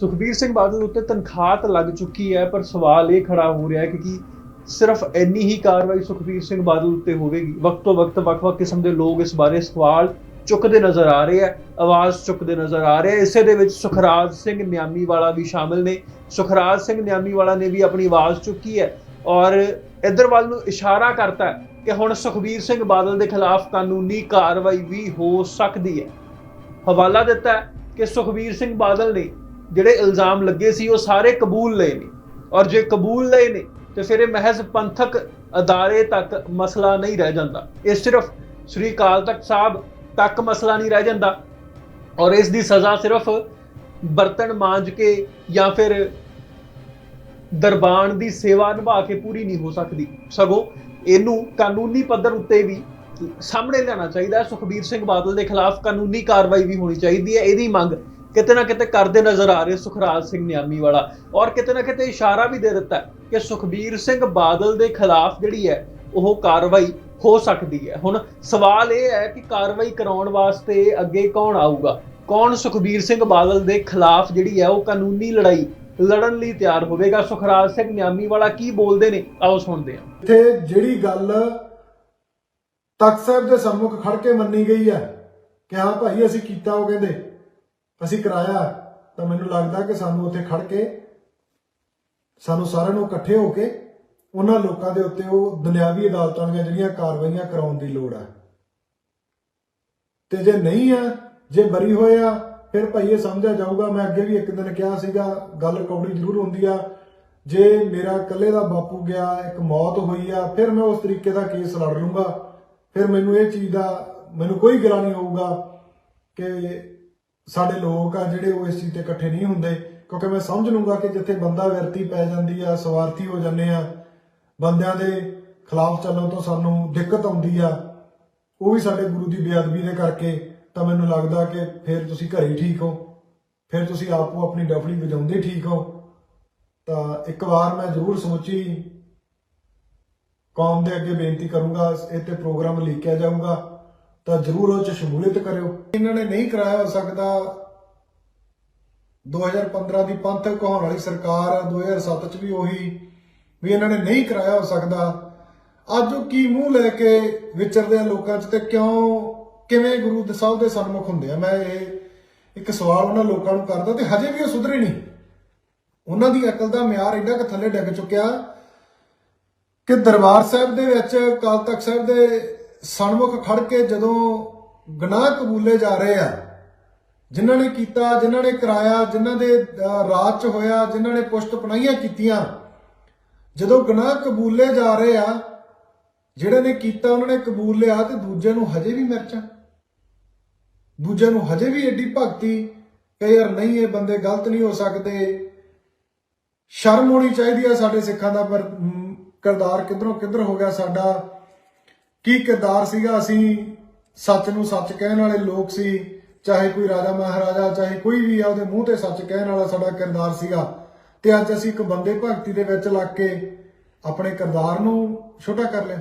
ਸੁਖਬੀਰ ਸਿੰਘ ਬਾਦਲ ਉੱਤੇ ਤਨਖਾਹ ਤਾਂ ਲੱਗ ਚੁੱਕੀ ਹੈ, ਪਰ ਸਵਾਲ ਇਹ ਖੜਾ ਹੋ ਰਿਹਾ ਹੈ ਕਿ ਕੀ ਸਿਰਫ ਇੰਨੀ ਹੀ ਕਾਰਵਾਈ ਸੁਖਬੀਰ ਸਿੰਘ ਬਾਦਲ ਉੱਤੇ ਹੋਵੇਗੀ? ਵਕਤ ਤੋਂ ਵਕਤ ਵੱਖ-ਵੱਖ ਕਿਸਮ ਦੇ ਲੋਕ ਇਸ ਬਾਰੇ ਸਵਾਲ ਚੁੱਕਦੇ ਨਜ਼ਰ ਆ ਰਹੇ ਆ ਆਵਾਜ਼ ਚੁੱਕਦੇ ਨਜ਼ਰ ਆ ਰਹੇ ਆ ਇਸੇ ਦੇ ਵਿੱਚ ਸੁਖਰਾਜ ਸਿੰਘ ਨਿਆਮੀ ਵਾਲਾ ਵੀ ਸ਼ਾਮਿਲ ਨੇ। ਸੁਖਰਾਜ ਸਿੰਘ ਨਿਆਮੀ ਵਾਲਾ ਨੇ ਵੀ ਆਪਣੀ ਆਵਾਜ਼ ਚੁੱਕੀ ਹੈ ਔਰ ਇਧਰ ਵੱਲ ਨੂੰ ਇਸ਼ਾਰਾ ਕਰਤਾ ਕਿ ਹੁਣ ਸੁਖਬੀਰ ਸਿੰਘ ਬਾਦਲ ਦੇ ਖਿਲਾਫ ਕਾਨੂੰਨੀ ਕਾਰਵਾਈ ਵੀ ਹੋ ਸਕਦੀ ਹੈ। ਹਵਾਲਾ ਦਿੱਤਾ ਕਿ ਸੁਖਬੀਰ ਸਿੰਘ ਬਾਦਲ ਨੇ ਜਿਹੜੇ ਇਲਜ਼ਾਮ ਲੱਗੇ ਸੀ, ਉਹ ਸਾਰੇ ਕਬੂਲ ਲਏ ਨੇ। ਔਰ ਜੇ ਕਬੂਲ ਲਏ ਨੇ, ਤੇ ਫਿਰ ਇਹ ਮਹਿਜ਼ ਪੰਥਕ ਅਦਾਰੇ ਤੱਕ ਮਸਲਾ ਨਹੀਂ ਰਹਿ ਜਾਂਦਾ। ਇਹ ਸਿਰਫ ਸ੍ਰੀ ਅਕਾਲ ਤਖਤ ਸਾਹਿਬ ਤੱਕ ਮਸਲਾ ਨਹੀਂ ਰਹਿ ਜਾਂਦਾ। ਔਰ ਇਸ ਦੀ ਸਜ਼ਾ ਸਿਰਫ ਬਰਤਨ ਮਾਂਜ ਕੇ ਜਾਂ ਫਿਰ ਦਰਬਾਨ ਦੀ ਸੇਵਾ ਨਿਭਾ ਕੇ ਪੂਰੀ ਨਹੀਂ ਹੋ ਸਕਦੀ। ਸਗੋਂ ਇਹਨੂੰ ਕਾਨੂੰਨੀ ਪੱਧਰ ਉੱਤੇ ਵੀ ਸਾਹਮਣੇ ਲਿਆਉਣਾ ਚਾਹੀਦਾ ਹੈ। ਸੁਖਬੀਰ ਸਿੰਘ ਬਾਦਲ ਦੇ ਖਿਲਾਫ ਕਾਨੂੰਨੀ ਕਾਰਵਾਈ ਵੀ ਹੋਣੀ ਚਾਹੀਦੀ ਹੈ। ਇਹਦੀ ਮੰਗ ਕਿਤੇ ਨਾ ਕਿਤੇ ਕਰਦੇ ਨਜ਼ਰ ਆ ਰਹੇ ਸੁਖਰਾਜ ਸਿੰਘ ਨਿਆਮੀ ਵਾਲਾ। ਔਰ ਕਿਤੇ ਨਾ ਕਿਤੇ ਇਸ਼ਾਰਾ ਵੀ ਦੇ ਦਿੱਤਾ ਕਿ ਸੁਖਬੀਰ ਸਿੰਘ ਬਾਦਲ ਦੇ ਖਿਲਾਫ ਜਿਹੜੀ ਹੈ, ਉਹ ਕਾਰਵਾਈ ਹੋ ਸਕਦੀ ਹੈ। ਹੁਣ ਸਵਾਲ ਇਹ ਹੈ ਕਿ ਕਾਰਵਾਈ ਕਰਾਉਣ ਵਾਸਤੇ ਅੱਗੇ ਕੌਣ ਆਊਗਾ? ਕੌਣ ਸੁਖਬੀਰ ਸਿੰਘ ਬਾਦਲ ਦੇ ਖਿਲਾਫ ਜਿਹੜੀ ਹੈ, ਉਹ ਕਾਨੂੰਨੀ ਲੜਾਈ ਲੜਨ ਲਈ ਤਿਆਰ ਹੋਵੇਗਾ? ਸੁਖਰਾਜ ਸਿੰਘ ਨਿਆਮੀ ਵਾਲਾ ਕੀ ਬੋਲਦੇ ਨੇ? ਆਓ ਸੁਣਦੇ ਹਾਂ। ਇੱਥੇ ਜਿਹੜੀ ਗੱਲ ਤਖਤ ਸਾਹਿਬ ਦੇ ਸਾਹਮਣੇ ਖੜ ਕੇ ਮੰਨੀ ਗਈ ਹੈ, ਕਿ ਹਾਂ ਭਾਈ ਅਸੀਂ ਕੀਤਾ, ਉਹ ਕਹਿੰਦੇ ਅਸੀਂ ਕਰਾਇਆ ਤਾਂ ਮੈਨੂੰ ਲੱਗਦਾ ਕਿ ਸਾਨੂੰ ਉੱਥੇ ਖੜ ਕੇ, ਸਾਨੂੰ ਸਾਰਿਆਂ ਨੂੰ ਇਕੱਠੇ ਹੋ ਕੇ ਉਹਨਾਂ ਲੋਕਾਂ ਦੇ ਉੱਤੇ ਉਹ ਦੁਨਿਆਵੀ ਅਦਾਲਤਾਂ ਦੀਆਂ ਜਿਹੜੀਆਂ ਕਾਰਵਾਈਆਂ ਕਰਾਉਣ ਦੀ ਲੋੜ ਹੈ ਤੇ ਜੇ ਨਹੀਂ ਆ, ਜੇ ਬਰੀ ਹੋਏ ਆ, ਫਿਰ ਭਾਈ ਇਹ ਸਮਝਿਆ ਜਾਊਗਾ। ਮੈਂ ਅੱਗੇ ਵੀ ਇੱਕ ਦਿਨ ਕਿਹਾ ਸੀਗਾ, ਗੱਲ ਕੌੜੀ ਜ਼ਰੂਰ ਹੁੰਦੀ ਆ। ਜੇ ਮੇਰਾ ਇਕੱਲੇ ਦਾ ਬਾਪੂ ਗਿਆ, ਇੱਕ ਮੌਤ ਹੋਈ ਆ, ਫਿਰ ਮੈਂ ਉਸ ਤਰੀਕੇ ਦਾ ਕੇਸ ਲੜ ਲੂੰਗਾ ਫਿਰ ਮੈਨੂੰ ਇਹ ਚੀਜ਼ ਦਾ, ਮੈਨੂੰ ਕੋਈ ਗਿਲਾ ਨਹੀਂ ਹੋਊਗਾ ਕਿ ਸਾਡੇ ਲੋਕ ਆ ਜਿਹੜੇ ਉਹ ਇਸ ਚੀਜ਼ ਤੇ ਇਕੱਠੇ ਨਹੀਂ ਹੁੰਦੇ, ਕਿਉਂਕਿ ਮੈਂ ਸਮਝ ਲੂੰਗਾ ਕਿ ਜਿੱਥੇ ਬੰਦਾ ਵਿਅਰਤੀ ਪੈ ਜਾਂਦੀ ਆ, ਸਵਾਰਥੀ ਹੋ ਜਾਂਦੇ ਆ, ਬੰਦਿਆਂ ਦੇ ਖਿਲਾਫ ਚੱਲਣ ਤੋਂ ਸਾਨੂੰ ਦਿੱਕਤ ਆਉਂਦੀ ਆ, ਉਹ ਵੀ ਸਾਡੇ ਗੁਰੂ ਦੀ ਬੇਅਦਬੀ ਦੇ ਕਰਕੇ ਤਾਂ ਮੈਨੂੰ ਲੱਗਦਾ ਕਿ ਫਿਰ ਤੁਸੀਂ ਘਰੇ ਹੀ ਠੀਕ ਹੋ, ਫਿਰ ਤੁਸੀਂ ਆਪੋ ਆਪਣੀ ਡਫਲੀ ਵਜਾਉਂਦੇ ਠੀਕ ਹੋ। ਤਾਂ ਇੱਕ ਵਾਰ ਮੈਂ ਜ਼ਰੂਰ ਸਮੁੱਚੀ ਕੌਮ ਦੇ ਅੱਗੇ ਬੇਨਤੀ ਕਰੂੰਗਾ ਇਹ ਤੇ ਪ੍ਰੋਗਰਾਮ ਲਿਖਿਆ ਜਾਊਗਾ। ਤਾਂ ਜ਼ਰੂਰ ਉਹ ਚ ਸ਼ਮੂਲੀਅਤ ਕਰਿਓ। ਇਹਨਾਂ ਨੇ ਨਹੀਂ ਕਰਾਇਆ ਹੋ ਸਕਦਾ 2015 ਦੀ ਪੰਥਕ ਕਹਾਉਣ ਵਾਲੀ ਸਰਕਾਰ 2007 ਚ ਵੀ ਉਹੀ ਵੀ ਇਹਨਾਂ ਨੇ ਨਹੀਂ ਕਰਾਇਆ ਹੋ ਸਕਦਾ। ਅੱਜ ਉਹ ਕੀ ਮੂੰਹ ਲੈ ਕੇ ਵਿਚਰਦੇ ਆ ਲੋਕਾਂ 'ਚ ਤੇ ਕਿਉਂ, ਕਿਵੇਂ ਗੁਰੂ ਸਾਹਿਬ ਦੇ ਸਨਮੁਖ ਹੁੰਦੇ ਆ? ਮੈਂ ਇਹ ਇੱਕ ਸਵਾਲ ਉਹਨਾਂ ਲੋਕਾਂ ਨੂੰ ਕਰਦਾ ਤੇ ਹਜੇ ਵੀ ਉਹ ਸੁਧਰੇ ਨਹੀਂ। ਉਹਨਾਂ ਦੀ ਅਕਲ ਦਾ ਮਿਆਰ ਇੰਨਾ ਕਿ ਥੱਲੇ ਡਿੱਗ ਚੁੱਕਿਆ ਕਿ ਦਰਬਾਰ ਸਾਹਿਬ ਦੇ ਵਿੱਚ ਕਾਲ ਤਖਤ ਸਾਹਿਬ ਦੇ ਸਨਮੁਖ ਖੜ ਕੇ ਜਦੋਂ ਗੁਨਾਹ ਕਬੂਲੇ ਜਾ ਰਹੇ ਆ ਜਿਨ੍ਹਾਂ ਨੇ ਕੀਤਾ ਜਿਨ੍ਹਾਂ ਨੇ ਕਰਾਇਆ ਜਿਨ੍ਹਾਂ ਦੇ ਰਾਜ ਚ ਹੋਇਆ ਜਿਨ੍ਹਾਂ ਨੇ ਪੁਸ਼ਟ ਪਨਾਈਆਂ ਕੀਤੀਆਂ ਜਦੋਂ ਗੁਨਾਹ ਕਬੂਲੇ ਜਾ ਰਹੇ ਆ ਜਿਹੜੇ ਨੇ ਕੀਤਾ ਉਹਨਾਂ ਨੇ ਕਬੂਲ ਲਿਆ ਤੇ ਦੂਜੇ ਨੂੰ ਹਜੇ ਵੀ ਮਿਰਚਾਂ। ਦੂਜੇ ਨੂੰ ਹਜੇ ਵੀ ਐਡੀ ਭਗਤੀ ਕਿ ਯਾਰ ਨਹੀਂ ਇਹ ਬੰਦੇ ਗਲਤ ਨਹੀਂ ਹੋ ਸਕਦੇ। ਸ਼ਰਮ ਹੋਣੀ ਚਾਹੀਦੀ ਆ ਸਾਡੇ ਸਿੱਖਾਂ ਦਾ ਪਰ ਮ, ਕਿਰਦਾਰ ਕਿੱਧਰੋਂ ਕਿੱਧਰ ਹੋ ਗਿਆ ਸਾਡਾ? ਕੀ ਕਿਰਦਾਰ ਸੀਗਾ? ਅਸੀਂ ਸੱਚ ਨੂੰ ਸੱਚ ਕਹਿਣ ਵਾਲੇ ਲੋਕ ਸੀ, ਚਾਹੇ ਕੋਈ ਰਾਜਾ ਮਹਾਰਾਜਾ, ਚਾਹੇ ਕੋਈ ਵੀ ਆ, ਉਹਦੇ ਮੂੰਹ ਤੇ ਸੱਚ ਕਹਿਣ ਵਾਲਾ ਸਾਡਾ ਕਿਰਦਾਰ ਸੀਗਾ। ਤੇ ਅੱਜ ਅਸੀਂ ਇੱਕ ਬੰਦੇ ਭਗਤੀ ਦੇ ਵਿੱਚ ਲੱਗ ਕੇ ਆਪਣੇ ਕਿਰਦਾਰ ਨੂੰ ਛੋਟਾ ਕਰ ਲਿਆ।